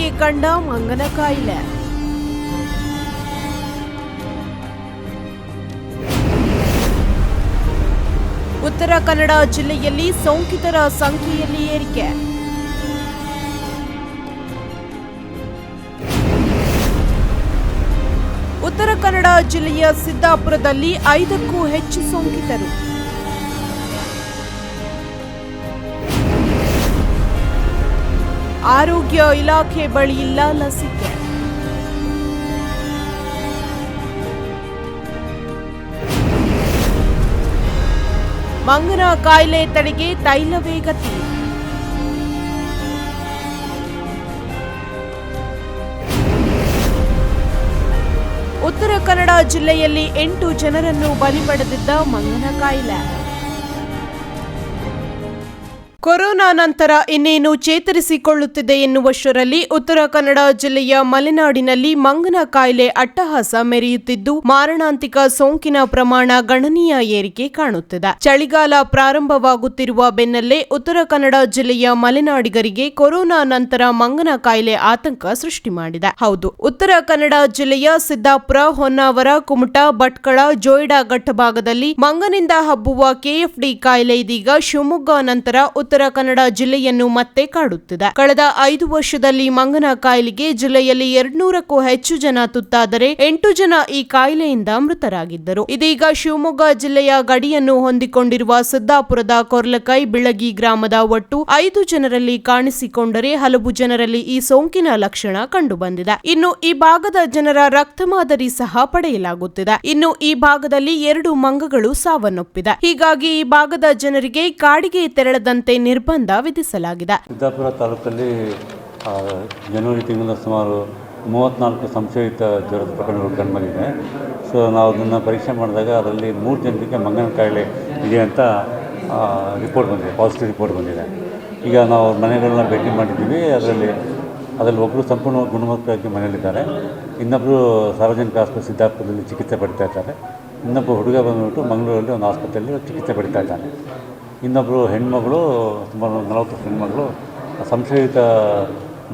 ಏರಿಕೆ ಕಂಡ ಮಂಗನ ಕಾಯಿಲೆ. ಉತ್ತರ ಕನ್ನಡ ಜಿಲ್ಲೆಯಲ್ಲಿ ಸೋಂಕಿತರ ಸಂಖ್ಯೆಯಲ್ಲಿ ಏರಿಕೆ. ಉತ್ತರ ಕನ್ನಡ ಜಿಲ್ಲೆಯ ಸಿದ್ದಾಪುರದಲ್ಲಿ ಐದಕ್ಕೂ ಹೆಚ್ಚು ಸೋಂಕಿತರು. ಆರೋಗ್ಯ ಇಲಾಖೆ ಬಳಿ ಇಲ್ಲ ಲಸಿಕೆ. ಮಂಗನ ಕಾಯಿಲೆ ತಡೆಗೆ ತೈಲವೇ ಗತಿ. ಉತ್ತರ ಕನ್ನಡ ಜಿಲ್ಲೆಯಲ್ಲಿ ಎಂಟು ಜನರನ್ನು ಬಲಿ ಪಡೆದಿದ್ದ ಮಂಗನ ಕಾಯಿಲೆ. ಕೊರೋನಾ ನಂತರ ಇನ್ನೇನು ಚೇತರಿಸಿಕೊಳ್ಳುತ್ತಿದೆ ಎನ್ನುವಷ್ಟರಲ್ಲಿ ಉತ್ತರ ಕನ್ನಡ ಜಿಲ್ಲೆಯ ಮಲೆನಾಡಿನಲ್ಲಿ ಮಂಗನ ಕಾಯಿಲೆ ಅಟ್ಟಹಾಸ ಮೆರೆಯುತ್ತಿದ್ದು, ಮಾರಣಾಂತಿಕ ಸೋಂಕಿನ ಪ್ರಮಾಣ ಗಣನೀಯ ಏರಿಕೆ ಕಾಣುತ್ತಿದೆ. ಚಳಿಗಾಲ ಪ್ರಾರಂಭವಾಗುತ್ತಿರುವ ಬೆನ್ನಲ್ಲೇ ಉತ್ತರ ಕನ್ನಡ ಜಿಲ್ಲೆಯ ಮಲೆನಾಡಿಗರಿಗೆ ಕೊರೋನಾ ನಂತರ ಮಂಗನ ಕಾಯಿಲೆ ಆತಂಕ ಸೃಷ್ಟಿ ಮಾಡಿದೆ. ಹೌದು, ಉತ್ತರ ಕನ್ನಡ ಜಿಲ್ಲೆಯ ಸಿದ್ದಾಪುರ, ಹೊನ್ನಾವರ, ಕುಮಟಾ, ಭಟ್ಕಳ, ಜೋಯಿಡಾ ಘಟ್ಟಭಾಗದಲ್ಲಿ ಮಂಗನಿಂದ ಹಬ್ಬುವ ಕೆಎಫ್ಡಿ ಕಾಯಿಲೆ ಇದೀಗ ಶಿವಮೊಗ್ಗ ನಂತರ ಉತ್ತರ ಕನ್ನಡ ಜಿಲ್ಲೆಯನ್ನು ಮತ್ತೆ ಕಾಡುತ್ತಿದೆ. ಕಳೆದ ಐದು ವರ್ಷದಲ್ಲಿ ಮಂಗನ ಕಾಯಿಲೆಗೆ ಜಿಲ್ಲೆಯಲ್ಲಿ ಎರಡ್ನೂರಕ್ಕೂ ಹೆಚ್ಚು ಜನ ತುತ್ತಾದರೆ ಎಂಟು ಜನ ಈ ಕಾಯಿಲೆಯಿಂದ ಮೃತರಾಗಿದ್ದರು. ಇದೀಗ ಶಿವಮೊಗ್ಗ ಜಿಲ್ಲೆಯ ಗಡಿಯನ್ನು ಹೊಂದಿಕೊಂಡಿರುವ ಸಿದ್ದಾಪುರದ ಕೊರ್ಲಕೈ ಬಿಳಗಿ ಗ್ರಾಮದ ಒಟ್ಟು ಐದು ಜನರಲ್ಲಿ ಕಾಣಿಸಿಕೊಂಡರೆ ಹಲವು ಜನರಲ್ಲಿ ಈ ಸೋಂಕಿನ ಲಕ್ಷಣ ಕಂಡುಬಂದಿದೆ. ಇನ್ನು ಈ ಭಾಗದ ಜನರ ರಕ್ತ ಮಾದರಿ ಸಹ ಪಡೆಯಲಾಗುತ್ತಿದೆ. ಇನ್ನು ಈ ಭಾಗದಲ್ಲಿ ಎರಡು ಮಂಗಗಳು ಸಾವನ್ನಪ್ಪಿದೆ. ಹೀಗಾಗಿ ಈ ಭಾಗದ ಜನರಿಗೆ ಕಾಡಿಗೆ ತೆರಳದಂತೆ ನಿರ್ಬಂಧ ವಿಧಿಸಲಾಗಿದೆ. ಸಿದ್ದಾಪುರ ತಾಲೂಕಲ್ಲಿ ಜನವರಿ ತಿಂಗಳ ಸುಮಾರು ಮೂವತ್ತ್ನಾಲ್ಕು ಸಂಶಯಿತ ಜ್ವರದ ಪ್ರಕರಣಗಳು ಕಂಡುಬಂದಿದೆ. ಸೊ, ನಾವು ಅದನ್ನು ಪರೀಕ್ಷೆ ಮಾಡಿದಾಗ ಅದರಲ್ಲಿ ಮೂರು ಜನರಿಗೆ ಮಂಗನ ಕಾಯಿಲೆ ಇದೆ ಅಂತ ರಿಪೋರ್ಟ್ ಬಂದಿದೆ, ಪಾಸಿಟಿವ್ ರಿಪೋರ್ಟ್ ಬಂದಿದೆ. ಈಗ ನಾವು ಮನೆಗಳನ್ನ ಭೇಟಿ ಮಾಡಿದ್ದೀವಿ. ಅದರಲ್ಲಿ ಅದರಲ್ಲಿ ಒಬ್ಬರು ಸಂಪೂರ್ಣ ಗುಣಮುಖರಾಗಿ ಮನೆಯಲ್ಲಿದ್ದಾರೆ. ಇನ್ನೊಬ್ಬರು ಸಾರ್ವಜನಿಕ ಆಸ್ಪತ್ರೆ ಸಿದ್ದಾಪುರದಲ್ಲಿ ಚಿಕಿತ್ಸೆ ಪಡಿತಾ ಇದ್ದಾರೆ. ಇನ್ನೊಬ್ಬ ಹುಡುಗ ಬಂದ್ಬಿಟ್ಟು ಮಂಗಳೂರಲ್ಲಿ ಒಂದು ಆಸ್ಪತ್ರೆಯಲ್ಲಿ ಚಿಕಿತ್ಸೆ ಪಡಿತಾ ಇದ್ದಾನೆ. ಇನ್ನೊಬ್ಬರು ಹೆಣ್ಮಗಳು ಸುಮಾರು ನಲವತ್ತು ಹೆಣ್ಮಗಳು, ಸಂಶಯಿತ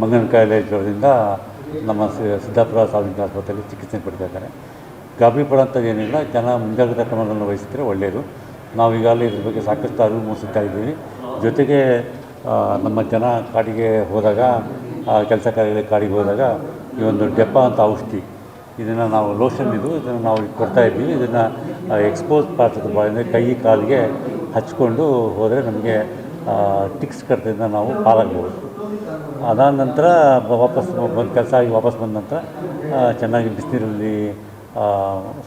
ಮಂಗನ ಕಾಯಿಲೆ ಜ್ವರದಿಂದ ನಮ್ಮ ಸಿದ್ದಾಪುರ ಸಾರ್ವಜನಿಕ ಆಸ್ಪತ್ರೆಯಲ್ಲಿ ಚಿಕಿತ್ಸೆ ಪಡಿತಾ ಇದ್ದಾರೆ. ಗಾಬರಿ ಪಡೋಂಥದ್ದು ಏನಿಲ್ಲ, ಜನ ಮುಂಜಾಗ್ರತಾ ಕ್ರಮಗಳನ್ನು ವಹಿಸಿದರೆ ಒಳ್ಳೆಯದು ನಾವು ಈಗಾಗಲೇ ಇದ್ರ ಬಗ್ಗೆ ಸಾಕಷ್ಟು ಅರಿವು ಮೂಡಿಸುತ್ತಾ ಇದ್ದೀವಿ. ಜೊತೆಗೆ ನಮ್ಮ ಜನ ಕಾಡಿಗೆ ಹೋದಾಗ ಕೆಲಸ ಕಾರ್ಯಗಳ ಕಾಡಿಗೆ ಹೋದಾಗ, ಈ ಒಂದು ಡೆಪ್ಪ ಅಂತ ಔಷಧಿ, ಇದನ್ನು ನಾವು ಲೋಷನ್ ಇದು, ಇದನ್ನು ನಾವು ಕೊಡ್ತಾ ಇದ್ದೀವಿ. ಇದನ್ನು ಎಕ್ಸ್ಪೋಸ್ ಪಾತ್ರದ ಅಂದರೆ ಕೈ, ಕಾಲಿಗೆ ಹಚ್ಕೊಂಡು ಹೋದರೆ ನಮಗೆ ಟಿಕ್ಸ್ ಕಟ್ಟದಿಂದ ನಾವು ಪಾಲಾಗ್ಬೋದು. ಅದಾದ ನಂತರ ವಾಪಸ್ ಬಂದು ಕೆಲಸ ಆಗಿ ವಾಪಸ್ ಬಂದ ನಂತರ ಚೆನ್ನಾಗಿ ಬಿಸಿನೀರಲ್ಲಿ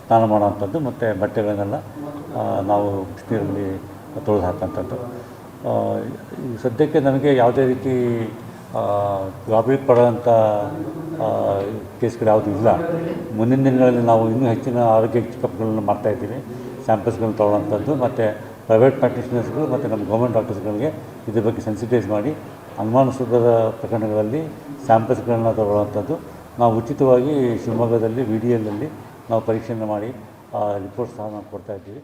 ಸ್ನಾನ ಮಾಡೋವಂಥದ್ದು ಮತ್ತು ಬಟ್ಟೆಗಳನ್ನೆಲ್ಲ ನಾವು ಬಿಸಿನೀರಲ್ಲಿ ತೊಳೆದು ಹಾಕೋಂಥದ್ದು ಸದ್ಯಕ್ಕೆ ನನಗೆ ಯಾವುದೇ ರೀತಿ ಗಾಬರಿ ಪಡೋಂಥ ಕೇಸ್ಗಳು ಯಾವುದೂ ಇಲ್ಲ. ಮುಂದಿನ ದಿನಗಳಲ್ಲಿ ನಾವು ಇನ್ನೂ ಹೆಚ್ಚಿನ ಆರೋಗ್ಯ ಚೆಕಪ್ಗಳನ್ನು ಮಾಡ್ತಾಯಿದ್ದೀವಿ ಸ್ಯಾಂಪಲ್ಸ್ಗಳನ್ನ ತೊಗೊಳ್ಳೋಂಥದ್ದು ಮತ್ತು ಪ್ರೈವೇಟ್ ಪ್ರಾಕ್ಟೀಷನರ್ಸ್ಗಳು ಮತ್ತು ನಮ್ಮ ಗೌರ್ಮೆಂಟ್ ಡಾಕ್ಟರ್ಸ್ಗಳಿಗೆ ಇದ್ರ ಬಗ್ಗೆ ಸೆನ್ಸಿಟೈಸ್ ಮಾಡಿ ಅನುಮಾನಾಸ್ಪದ ಪ್ರಕರಣಗಳಲ್ಲಿ ಸ್ಯಾಂಪಲ್ಸ್ಗಳನ್ನ ತಗೊಳ್ಳುವಂಥದ್ದು. ನಾವು ಉಚಿತವಾಗಿ ಶಿವಮೊಗ್ಗದಲ್ಲಿ ವಿ ಡಿ ಎಲ್ನಲ್ಲಿ ನಾವು ಪರೀಕ್ಷೆಯನ್ನು ಮಾಡಿ ರಿಪೋರ್ಟ್ ಸಹ ನಾವು ಕೊಡ್ತಾ ಇದ್ದೀವಿ.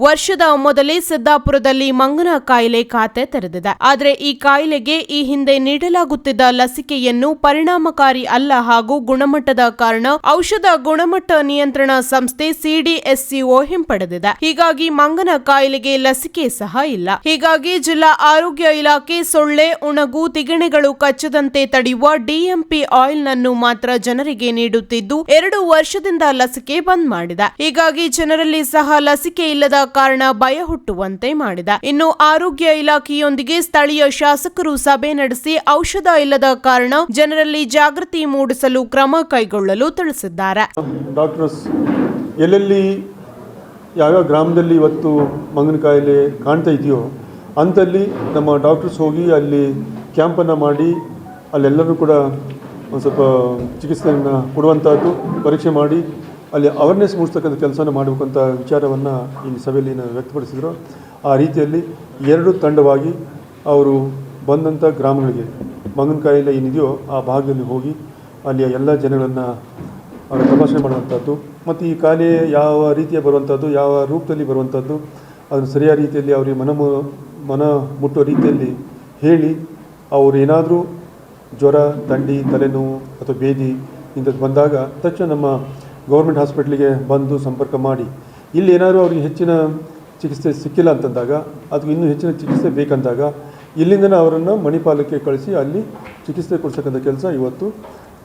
ವರ್ಷದ ಮೊದಲೇ ಸಿದ್ದಾಪುರದಲ್ಲಿ ಮಂಗನ ಕಾಯಿಲೆ ಖಾತೆ ತೆರೆದಿದೆ. ಆದರೆ ಈ ಕಾಯಿಲೆಗೆ ಈ ಹಿಂದೆ ನೀಡಲಾಗುತ್ತಿದ್ದ ಲಸಿಕೆಯನ್ನು ಪರಿಣಾಮಕಾರಿ ಅಲ್ಲ ಹಾಗೂ ಗುಣಮಟ್ಟದ ಕಾರಣ ಔಷಧ ಗುಣಮಟ್ಟ ನಿಯಂತ್ರಣ ಸಂಸ್ಥೆ ಸಿಡಿಎಸ್ಸಿಒ ಹಿಂಪಡೆದಿದೆ. ಹೀಗಾಗಿ ಮಂಗನ ಕಾಯಿಲೆಗೆ ಲಸಿಕೆ ಸಹ ಇಲ್ಲ. ಹೀಗಾಗಿ ಜಿಲ್ಲಾ ಆರೋಗ್ಯ ಇಲಾಖೆ ಸೊಳ್ಳೆ, ಉಣಗು, ತಿಗಣೆಗಳು ಕಚ್ಚದಂತೆ ತಡೆಯುವ ಡಿಎಂಪಿ ಆಯಿಲ್ ನನ್ನು ಮಾತ್ರ ಜನರಿಗೆ ನೀಡುತ್ತಿದ್ದು, ಎರಡು ವರ್ಷದಿಂದ ಲಸಿಕೆ ಬಂದ್ ಮಾಡಿದೆ. ಹೀಗಾಗಿ ಜನರಲ್ಲಿ ಸಹ ಲಸಿಕೆ ಇಲ್ಲದ ಕಾರಣ ಭಯ ಹುಟ್ಟುವಂತೆ ಮಾಡಿದೆ. ಇನ್ನು ಆರೋಗ್ಯ ಇಲಾಖೆಯೊಂದಿಗೆ ಸ್ಥಳೀಯ ಶಾಸಕರು ಸಭೆ ನಡೆಸಿ ಔಷಧ ಇಲ್ಲದ ಕಾರಣ ಜನರಲ್ಲಿ ಜಾಗೃತಿ ಮೂಡಿಸಲು ಕ್ರಮ ಕೈಗೊಳ್ಳಲು ತಿಳಿಸಿದ್ದಾರೆ. ಡಾಕ್ಟರ್ಸ್, ಎಲ್ಲೆಲ್ಲಿ ಯಾವ್ಯಾವ ಗ್ರಾಮದಲ್ಲಿ ಇವತ್ತು ಮಂಗನ ಕಾಯಿಲೆ ಕಾಣ್ತಾ ಇದೆಯೋ ಅಂಥಲ್ಲಿ ನಮ್ಮ ಡಾಕ್ಟರ್ಸ್ ಹೋಗಿ ಅಲ್ಲಿ ಕ್ಯಾಂಪನ್ನು ಮಾಡಿ ಅಲ್ಲೆಲ್ಲರೂ ಕೂಡ ಒಂದು ಸ್ವಲ್ಪ ಚಿಕಿತ್ಸೆಯನ್ನು ಕೊಡುವಂಥದ್ದು, ಪರೀಕ್ಷೆ ಮಾಡಿ ಅಲ್ಲಿ ಅವೇರ್ನೆಸ್ ಮೂಡಿಸ್ತಕ್ಕಂಥ ಕೆಲಸನ ಮಾಡಬೇಕಂತ ವಿಚಾರವನ್ನು ಈ ಸಭೆಯಲ್ಲಿ ವ್ಯಕ್ತಪಡಿಸಿದರು. ಆ ರೀತಿಯಲ್ಲಿ ಎರಡು ತಂಡವಾಗಿ ಅವರು ಬಂದಂಥ ಗ್ರಾಮಗಳಿಗೆ ಮಂಗನಕಾಯಿಲೆ ಏನಿದೆಯೋ ಆ ಭಾಗದಲ್ಲಿ ಹೋಗಿ ಅಲ್ಲಿಯ ಎಲ್ಲ ಜನಗಳನ್ನು ಅವರ ತಪಾಸಣೆ ಮಾಡುವಂಥದ್ದು ಮತ್ತು ಈ ಕಾಯಿಲೆ ಯಾವ ರೀತಿಯ ಬರುವಂಥದ್ದು ಯಾವ ರೂಪದಲ್ಲಿ ಬರುವಂಥದ್ದು ಅದನ್ನು ಸರಿಯಾದ ರೀತಿಯಲ್ಲಿ ಅವರಿಗೆ ಮನ ಮನ ಮುಟ್ಟುವ ರೀತಿಯಲ್ಲಿ ಹೇಳಿ ಅವರು ಏನಾದರೂ ಜ್ವರ, ಥಂಡಿ, ತಲೆನೋವು ಅಥವಾ ಬೇದಿ ಇಂಥದ್ದು ಬಂದಾಗ ತಕ್ಷಣ ನಮ್ಮ ಗೌರ್ಮೆಂಟ್ ಹಾಸ್ಪಿಟ್ಲಿಗೆ ಬಂದು ಸಂಪರ್ಕ ಮಾಡಿ. ಇಲ್ಲಿ ಏನಾದರೂ ಅವ್ರಿಗೆ ಹೆಚ್ಚಿನ ಚಿಕಿತ್ಸೆ ಸಿಕ್ಕಿಲ್ಲ ಅಂತಂದಾಗ ಅದಕ್ಕೆ ಇನ್ನೂ ಹೆಚ್ಚಿನ ಚಿಕಿತ್ಸೆ ಬೇಕಂದಾಗ, ಇಲ್ಲಿಂದನೇ ಅವರನ್ನು ಮಣಿಪಾಲಕ್ಕೆ ಕಳಿಸಿ ಅಲ್ಲಿ ಚಿಕಿತ್ಸೆ ಕೊಡ್ಸಕ್ಕಂಥ ಕೆಲಸ ಇವತ್ತು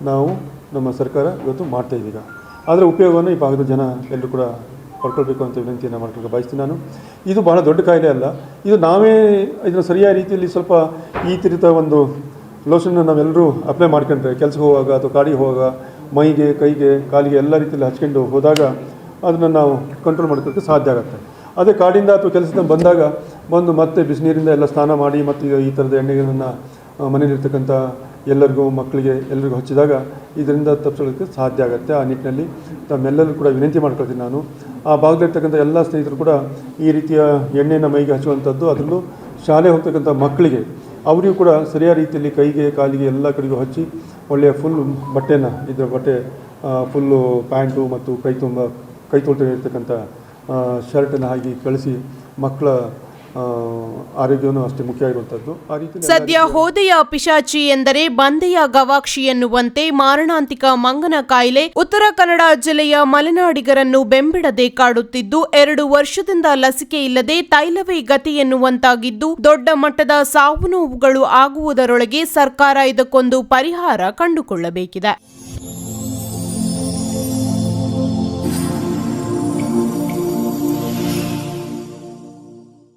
ನಾವು ನಮ್ಮ ಸರ್ಕಾರ ಇವತ್ತು ಮಾಡ್ತಾ ಇದ್ದೀಗ ಅದರ ಉಪಯೋಗವನ್ನು ಈ ಭಾಗದ ಜನ ಎಲ್ಲರೂ ಕೂಡ ಪಡ್ಕೊಳ್ಬೇಕು ಅಂತ ವಿನಂತಿಯನ್ನು ಮಾಡ್ಕೊಂಡು ಬಯಸ್ತೀನಿ ನಾನು. ಇದು ಬಹಳ ದೊಡ್ಡ ಕಾಯಿಲೆ ಅಲ್ಲ. ಇದು ನಾವೇ ಇದನ್ನು ಸರಿಯಾದ ರೀತಿಯಲ್ಲಿ ಸ್ವಲ್ಪ ಈ ತಿರಿತ ಒಂದು ಲೋಷನ್ನ ನಾವೆಲ್ಲರೂ ಅಪ್ಲೈ ಮಾಡ್ಕೊಂಡ್ರೆ, ಕೆಲಸಕ್ಕೆ ಹೋಗುವಾಗ ಅಥವಾ ಕಾಡಿಗೆ ಹೋಗುವಾಗ ಮೈಗೆ, ಕೈಗೆ, ಕಾಲಿಗೆ ಎಲ್ಲ ರೀತಿಯಲ್ಲಿ ಹಚ್ಕೊಂಡು ಹೋದಾಗ ಅದನ್ನು ನಾವು ಕಂಟ್ರೋಲ್ ಮಾಡ್ಕೊಳ್ಳೋಕೆ ಸಾಧ್ಯ ಆಗುತ್ತೆ. ಅದೇ ಕಾಡಿಂದ ಅಥವಾ ಕೆಲಸದಿಂದ ಬಂದಾಗ ಬಂದು ಮತ್ತೆ ಬಿಸಿನೀರಿಂದ ಎಲ್ಲ ಸ್ನಾನ ಮಾಡಿ ಮತ್ತು ಈ ಥರದ ಎಣ್ಣೆಗಳನ್ನು ಮನೆಯಲ್ಲಿರ್ತಕ್ಕಂಥ ಎಲ್ಲರಿಗೂ ಮಕ್ಕಳಿಗೆ ಎಲ್ಲರಿಗೂ ಹಚ್ಚಿದಾಗ ಇದರಿಂದ ತಪ್ಪಿಸೋದಕ್ಕೆ ಸಾಧ್ಯ ಆಗುತ್ತೆ. ಆ ನಿಟ್ಟಿನಲ್ಲಿ ತಮ್ಮೆಲ್ಲರೂ ಕೂಡ ವಿನಂತಿ ಮಾಡ್ಕೊಳ್ತೀನಿ ನಾನು. ಆ ಭಾಗದಲ್ಲಿರ್ತಕ್ಕಂಥ ಎಲ್ಲ ಸ್ನೇಹಿತರು ಕೂಡ ಈ ರೀತಿಯ ಎಣ್ಣೆಯನ್ನು ಮೈಗೆ ಹಚ್ಚುವಂಥದ್ದು ಅದರಲ್ಲೂ ಶಾಲೆ ಹೋಗ್ತಕ್ಕಂಥ ಮಕ್ಕಳಿಗೆ ಅವರಿಗೂ ಕೂಡ ಸರಿಯಾದ ರೀತಿಯಲ್ಲಿ ಕೈಗೆ, ಕಾಲಿಗೆ ಎಲ್ಲ ಕಡೆಗೂ ಹಚ್ಚಿ ಒಳ್ಳೆಯ ಫುಲ್ ಬಟ್ಟೆನ ಇದರ ಬಟ್ಟೆ ಫುಲ್ಲು ಪ್ಯಾಂಟು ಮತ್ತು ಕೈ ತುಂಬ, ಕೈ ತೊಳ್ತಾ ಇರ್ತಕ್ಕಂಥ ಶರ್ಟನ್ನು ಹಾಕಿ ಕಳಿಸಿ ಮಕ್ಕಳ ಆರೋಗ್ಯವನ್ನು ಅಷ್ಟೇ ಮುಖ್ಯ ಆಗಿರುವಂಥದ್ದು. ಆ ರೀತಿ ಸದ್ಯ ಹೋದೆಯ ಪಿಶಾಚಿ ಎಂದರೆ ಬಂದೆಯ ಗವಾಕ್ಷಿ ಎನ್ನುವಂತೆ ಮಾರಣಾಂತಿಕ ಮಂಗನ ಕಾಯಿಲೆ ಉತ್ತರ ಕನ್ನಡ ಜಿಲ್ಲೆಯ ಮಲೆನಾಡಿಗರನ್ನು ಬೆಂಬಿಡದೆ ಕಾಡುತ್ತಿದ್ದು ಎರಡು ವರ್ಷದಿಂದ ಲಸಿಕೆ ಇಲ್ಲದೆ ತೈಲವೇ ಗತಿ ಎನ್ನುವಂತಾಗಿದ್ದು ದೊಡ್ಡ ಮಟ್ಟದ ಸಾವು ನೋವುಗಳು ಆಗುವುದರೊಳಗೆ ಸರ್ಕಾರ ಇದಕ್ಕೊಂದು ಪರಿಹಾರ ಕಂಡುಕೊಳ್ಳಬೇಕಿದೆ.